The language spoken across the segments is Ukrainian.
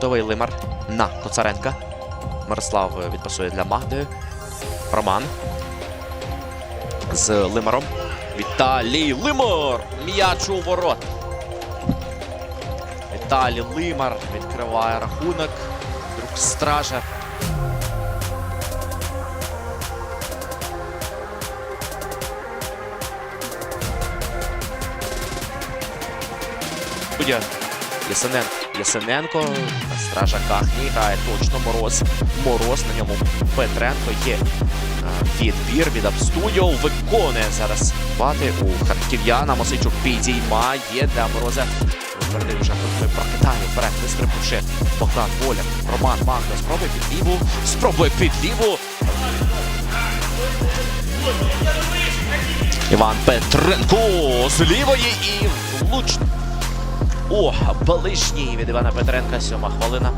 Готовий Лимар на Коцаренка. Мирослав е, відпасує для Магди. Роман. З Лимаром. Віталій Лимар! М'яч у ворот. Віталій Лимар відкриває рахунок. Друг стража. Суддя Ясенен... Ясененко. Стража Кахні грає точно Мороз. Мороз на ньому Петренко є. е, Відбір від Абстудіо виконує зараз бати у харків'яна. Мосичук підіймає для Мороза. Випередив вже прокидає вперед, вистрибнувши Богдан Воля. Роман Магда спробує під ліву. Спробує під ліву. Іван Петренко з лівої і влучно. О, ближній від Івана Петренка, сьома хвилина.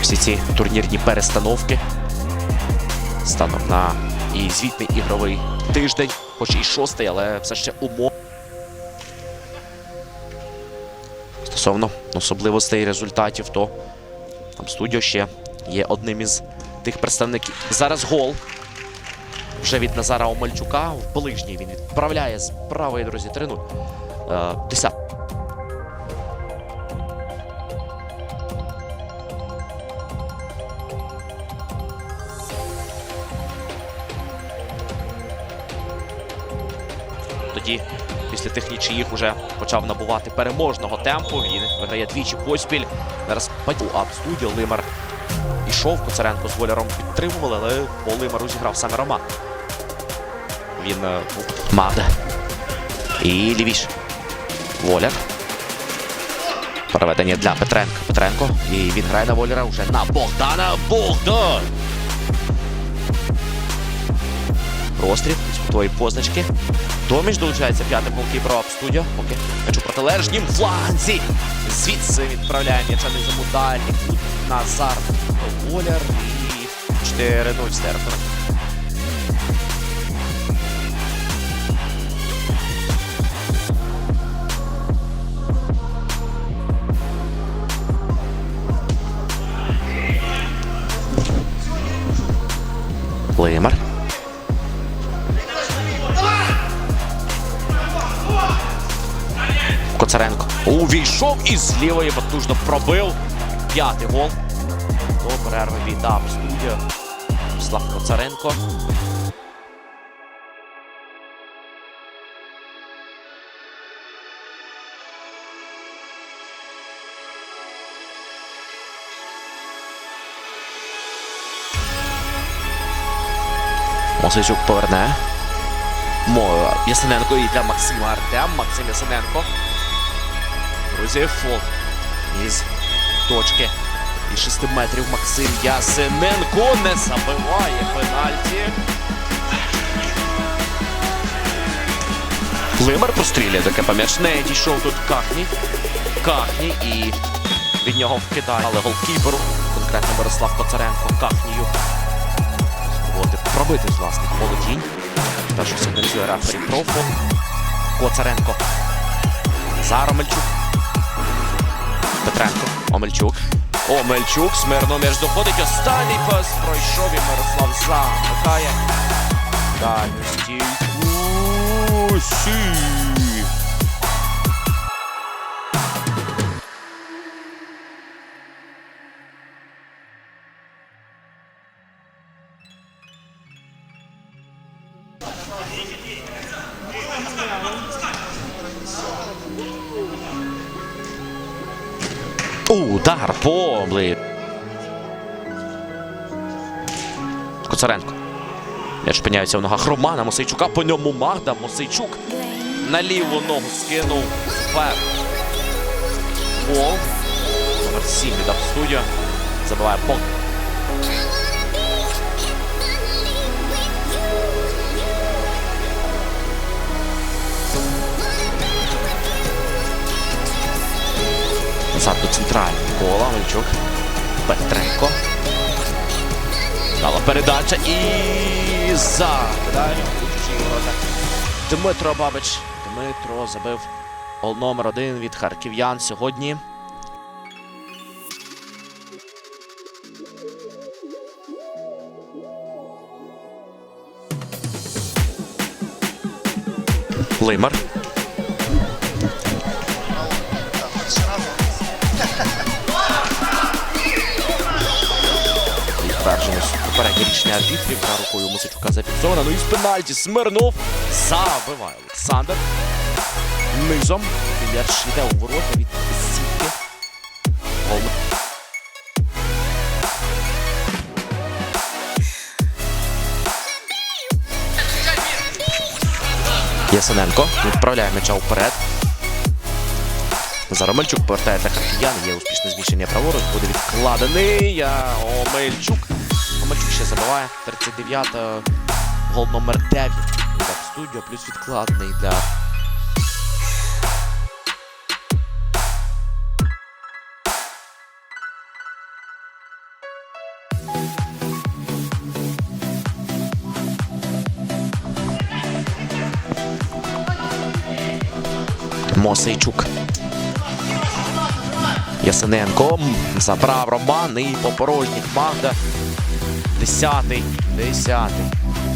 Всі ці турнірні перестановки станом на і звітний ігровий тиждень, хоч і шостий, але все ще умов. Стосовно особливостей і результатів, то там студіо ще є одним із тих представників. Зараз гол. Вже від Назара Омельчука в ближній він відправляє з правої друзі 3-0. Е, 10. Тоді після тих нічиїх уже почав набувати переможного темпу. Він виграє двічі поспіль. Зараз паду ап студіо. Лимар ішов. Коцаренко з Воляром підтримували, але по Лимару зіграв саме Роман. Він е, Магда. І лівіш. Воляр. Переведення для Петренка. Петренко. І він грає на Воляра вже на Богдана. Богдан! Розстріл з кутової позначки. Томіш долучається п'ятим голкіпером студіо. Поки м'яч протилежнім фланзі. Звідси відправляє м'яча низом у дальній. Назар Воляр і 4-0 Стерфер. Лимар. Увійшов і з лівої потужно пробив. П'ятий гол. До перерви віддав студія. Слав Коцаренко. Мосичук поверне. Мо Ясененко і для Максима Артем. Максим Ясененко. Друзі, фол із точки. І 6 метрів Максим Ясененко не забиває пенальті. Лимар постріляє таке пом'яч. Не дійшов тут Кахні. Кахні і від нього вкидає. Але голкіперу, конкретно Мирослав Коцаренко, Кахнію. Спробувати пробити з власних володінь. Що сигналізує рефері профу. Коцаренко. Назар Омельчук. Петренко. Омельчук. Омельчук. Смирно між доходить. Останній пас пройшов і Мирослав замикає. Дальню стійку. Сі. Удар по обли. Коцаренко. М'яч опиняється в ногах Романа Мосейчука. По ньому Магда. Мосейчук на ліву ногу скинув. вперед. Гол. Номер 7 від студія. Забиває пол. Назад до центрального кола. Мельчук. Петренко. Дала передача і закидає ворота. Дмитро Бабич. Дмитро забив гол номер один від харків'ян сьогодні. Лимар. Попередній річний арбітрів на рукою Мусичука зафіксовано. Ну і з пенальті Смирнов забиває Олександр. Низом. М'яч йде у ворота від сітки. Гол. Ясененко відправляє м'яча вперед. Заромельчук повертається харків'ян. Є успішне зміщення праворуч. Буде відкладений. Омельчук. Ще забиває. 39-та. Гол номер 9. Від студіо, плюс відкладений для. Мосейчук. Ясененко забрав Роман і по порожніх Магда. Десятий. Десятий.